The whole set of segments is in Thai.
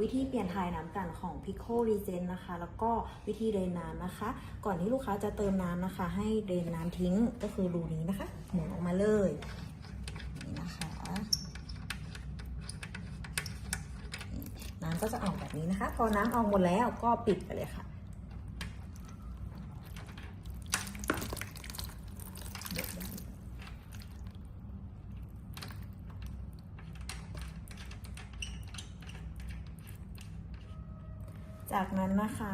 วิธีเปลี่ยนทายน้ำกันของ Pico Regen นะคะ แล้วก็วิธีเดรนน้ำนะคะ ก่อนที่ลูกค้าจะเติมน้ำนะคะ ให้เดรนน้ำทิ้งก็คือรูนี้นะคะ หมุนออกมาเลยนี่นะคะน้ำก็จะออกแบบนี้นะคะ พอน้ำออกหมดแล้วก็ปิดไปเลยค่ะ จากนั้นนะคะ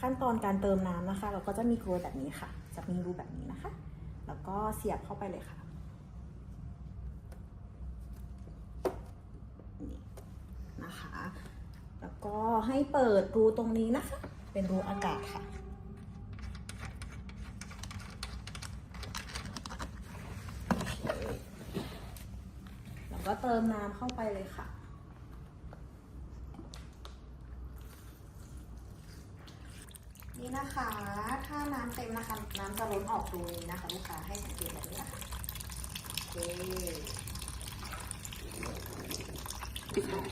ขั้นตอนการเติมน้ำนะคะ เราก็จะมีกรวยแบบนี้ค่ะ จะมีรูแบบนี้นะคะ แล้วก็เสียบเข้าไปเลยค่ะนี่นะคะ แล้วก็ให้เปิดรูตรงนี้นะคะ เป็นรูอากาศค่ะแล้วก็เติมน้ำเข้าไปเลยค่ะ นี่นะคะ ถ้าน้ำเต็มนะคะ น้ำจะล้นออกตรงนี้นะคะลูกค้าให้สังเกตแบบนี้นะคะโอเค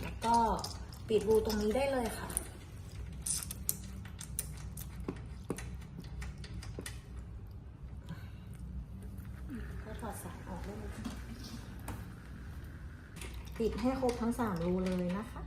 แล้วก็ปิดรูตรงนี้ได้เลยค่ะ ก็ถอดสายออกได้เลยปิดให้ครบทั้งสามรูเลยนะคะ